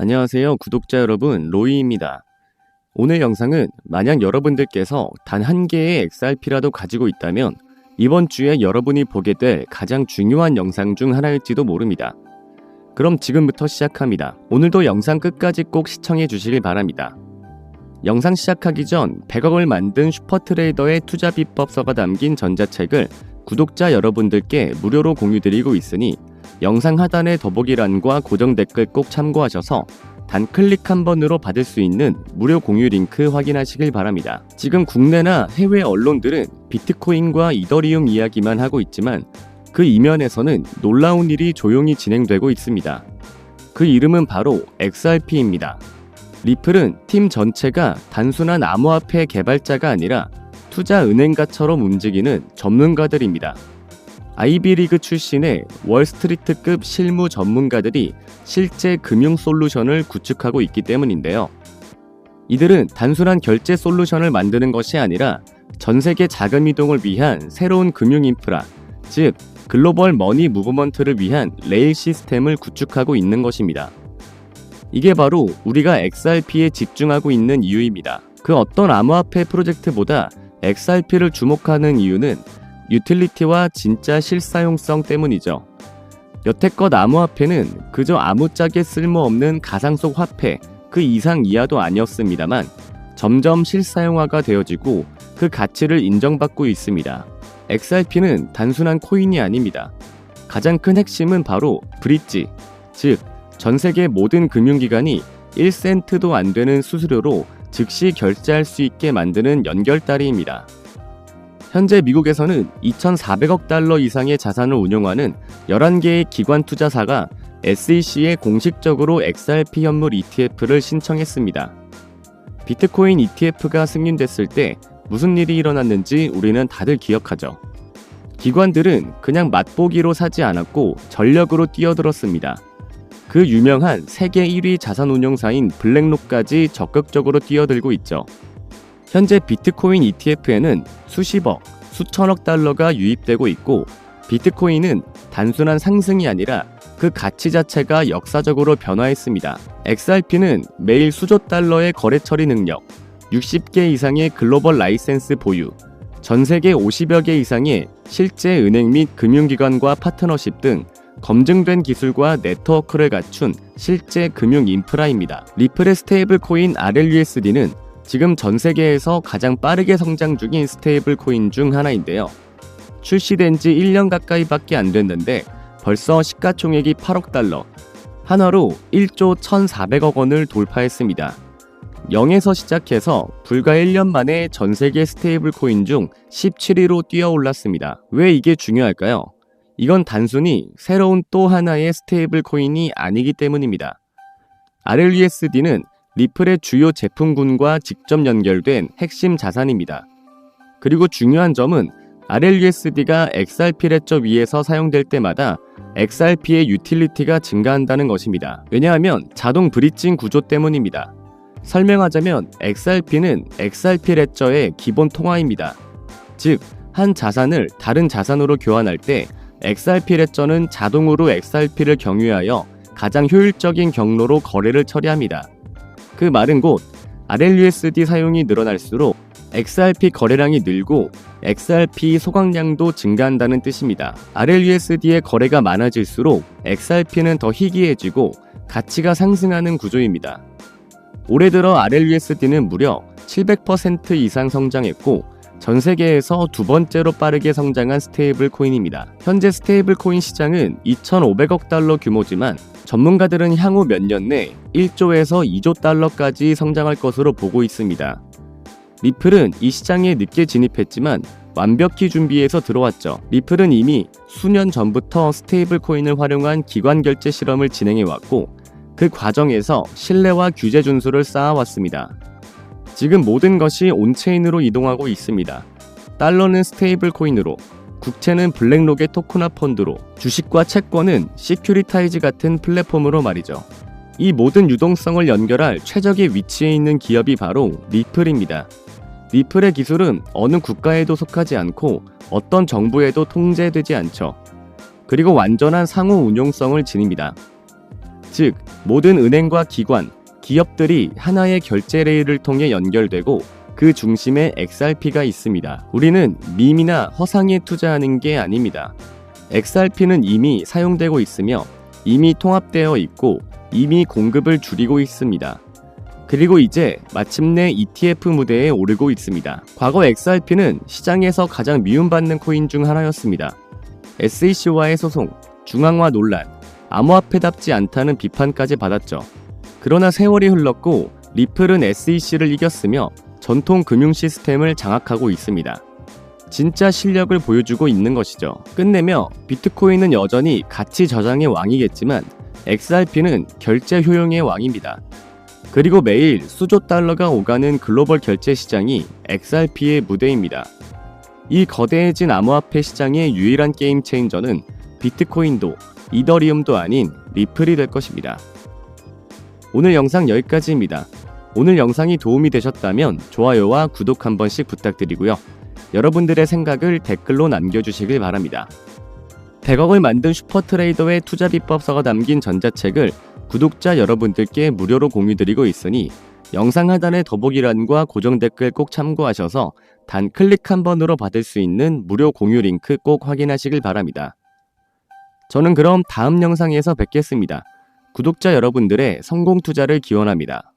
안녕하세요 구독자 여러분 로이입니다. 오늘 영상은 만약 여러분들께서 단 한 개의 XRP라도 가지고 있다면 이번 주에 여러분이 보게 될 가장 중요한 영상 중 하나일지도 모릅니다. 그럼 지금부터 시작합니다. 오늘도 영상 끝까지 꼭 시청해 주시길 바랍니다. 영상 시작하기 전 100억을 만든 슈퍼트레이더의 투자 비법서가 담긴 전자책을 구독자 여러분들께 무료로 공유드리고 있으니 영상 하단의 더보기란과 고정 댓글 꼭 참고하셔서 단 클릭 한 번으로 받을 수 있는 무료 공유 링크 확인하시길 바랍니다. 지금 국내나 해외 언론들은 비트코인과 이더리움 이야기만 하고 있지만 그 이면에서는 놀라운 일이 조용히 진행되고 있습니다. 그 이름은 바로 XRP입니다. 리플은 팀 전체가 단순한 암호화폐 개발자가 아니라 투자 은행가처럼 움직이는 전문가들입니다. 아이비리그 출신의 월스트리트급 실무 전문가들이 실제 금융 솔루션을 구축하고 있기 때문인데요. 이들은 단순한 결제 솔루션을 만드는 것이 아니라 전 세계 자금 이동을 위한 새로운 금융 인프라, 즉 글로벌 머니 무브먼트를 위한 레일 시스템을 구축하고 있는 것입니다. 이게 바로 우리가 XRP에 집중하고 있는 이유입니다. 그 어떤 암호화폐 프로젝트보다 XRP를 주목하는 이유는 유틸리티와 진짜 실사용성 때문이죠. 여태껏 암호화폐는 그저 아무짝에 쓸모없는 가상 속 화폐 그 이상 이하도 아니었습니다만 점점 실사용화가 되어지고 그 가치를 인정받고 있습니다. XRP는 단순한 코인이 아닙니다. 가장 큰 핵심은 바로 브릿지, 즉, 전 세계 모든 금융기관이 1센트도 안 되는 수수료로 즉시 결제할 수 있게 만드는 연결다리입니다. 현재 미국에서는 2,400억 달러 이상의 자산을 운용하는 11개의 기관 투자사가 SEC에 공식적으로 XRP 현물 ETF를 신청했습니다. 비트코인 ETF가 승인됐을 때 무슨 일이 일어났는지 우리는 다들 기억하죠. 기관들은 그냥 맛보기로 사지 않았고 전력으로 뛰어들었습니다. 그 유명한 세계 1위 자산 운용사인 블랙록까지 적극적으로 뛰어들고 있죠. 현재 비트코인 ETF에는 수십억, 수천억 달러가 유입되고 있고 비트코인은 단순한 상승이 아니라 그 가치 자체가 역사적으로 변화했습니다. XRP는 매일 수조 달러의 거래 처리 능력, 60개 이상의 글로벌 라이센스 보유, 전 세계 50여 개 이상의 실제 은행 및 금융기관과 파트너십 등 검증된 기술과 네트워크를 갖춘 실제 금융 인프라입니다. 리플의 스테이블 코인 RLUSD는 지금 전 세계에서 가장 빠르게 성장 중인 스테이블 코인 중 하나인데요. 출시된 지 1년 가까이밖에 안 됐는데 벌써 시가총액이 8억 달러, 한화로 1조 1,400억 원을 돌파했습니다. 0에서 시작해서 불과 1년 만에 전 세계 스테이블 코인 중 17위로 뛰어 올랐습니다. 왜 이게 중요할까요? 이건 단순히 새로운 또 하나의 스테이블 코인이 아니기 때문입니다. RLUSD는 리플의 주요 제품군과 직접 연결된 핵심 자산입니다. 그리고 중요한 점은 RLUSD가 XRP 레저 위에서 사용될 때마다 XRP의 유틸리티가 증가한다는 것입니다. 왜냐하면 자동 브릿징 구조 때문입니다. 설명하자면 XRP는 XRP 레저의 기본 통화입니다. 즉, 한 자산을 다른 자산으로 교환할 때 XRP 레저는 자동으로 XRP를 경유하여 가장 효율적인 경로로 거래를 처리합니다. 그 말은 곧 RLUSD 사용이 늘어날수록 XRP 거래량이 늘고 XRP 소각량도 증가한다는 뜻입니다. RLUSD의 거래가 많아질수록 XRP는 더 희귀해지고 가치가 상승하는 구조입니다. 올해 들어 RLUSD는 무려 700% 이상 성장했고 전 세계에서 두 번째로 빠르게 성장한 스테이블 코인입니다. 현재 스테이블 코인 시장은 2,500억 달러 규모지만 전문가들은 향후 몇 년 내 1조에서 2조 달러까지 성장할 것으로 보고 있습니다. 리플은 이 시장에 늦게 진입했지만 완벽히 준비해서 들어왔죠. 리플은 이미 수년 전부터 스테이블 코인을 활용한 기관 결제 실험을 진행해 왔고 그 과정에서 신뢰와 규제 준수를 쌓아왔습니다. 지금 모든 것이 온체인으로 이동하고 있습니다. 달러는 스테이블 코인으로, 국채는 블랙록의 토크나 펀드로, 주식과 채권은 시큐리타이즈 같은 플랫폼으로 말이죠. 이 모든 유동성을 연결할 최적의 위치에 있는 기업이 바로 리플입니다. 리플의 기술은 어느 국가에도 속하지 않고 어떤 정부에도 통제되지 않죠. 그리고 완전한 상호 운용성을 지닙니다. 즉, 모든 은행과 기관, 기업들이 하나의 결제 레일을 통해 연결되고 그 중심에 XRP가 있습니다. 우리는 밈이나 허상에 투자하는 게 아닙니다. XRP는 이미 사용되고 있으며 이미 통합되어 있고 이미 공급을 줄이고 있습니다. 그리고 이제 마침내 ETF 무대에 오르고 있습니다. 과거 XRP는 시장에서 가장 미움받는 코인 중 하나였습니다. SEC와의 소송, 중앙화 논란, 암호화폐답지 않다는 비판까지 받았죠. 그러나 세월이 흘렀고 리플은 SEC를 이겼으며 전통 금융 시스템을 장악하고 있습니다. 진짜 실력을 보여주고 있는 것이죠. 끝내며 비트코인은 여전히 가치 저장의 왕이겠지만 XRP는 결제 효용의 왕입니다. 그리고 매일 수조 달러가 오가는 글로벌 결제 시장이 XRP의 무대입니다. 이 거대해진 암호화폐 시장의 유일한 게임 체인저는 비트코인도 이더리움도 아닌 리플이 될 것입니다. 오늘 영상 여기까지입니다. 오늘 영상이 도움이 되셨다면 좋아요와 구독 한 번씩 부탁드리고요. 여러분들의 생각을 댓글로 남겨주시길 바랍니다. 100억을 만든 슈퍼트레이더의 투자 비법서가 담긴 전자책을 구독자 여러분들께 무료로 공유드리고 있으니 영상 하단의 더보기란과 고정 댓글 꼭 참고하셔서 단 클릭 한 번으로 받을 수 있는 무료 공유 링크 꼭 확인하시길 바랍니다. 저는 그럼 다음 영상에서 뵙겠습니다. 구독자 여러분들의 성공 투자를 기원합니다.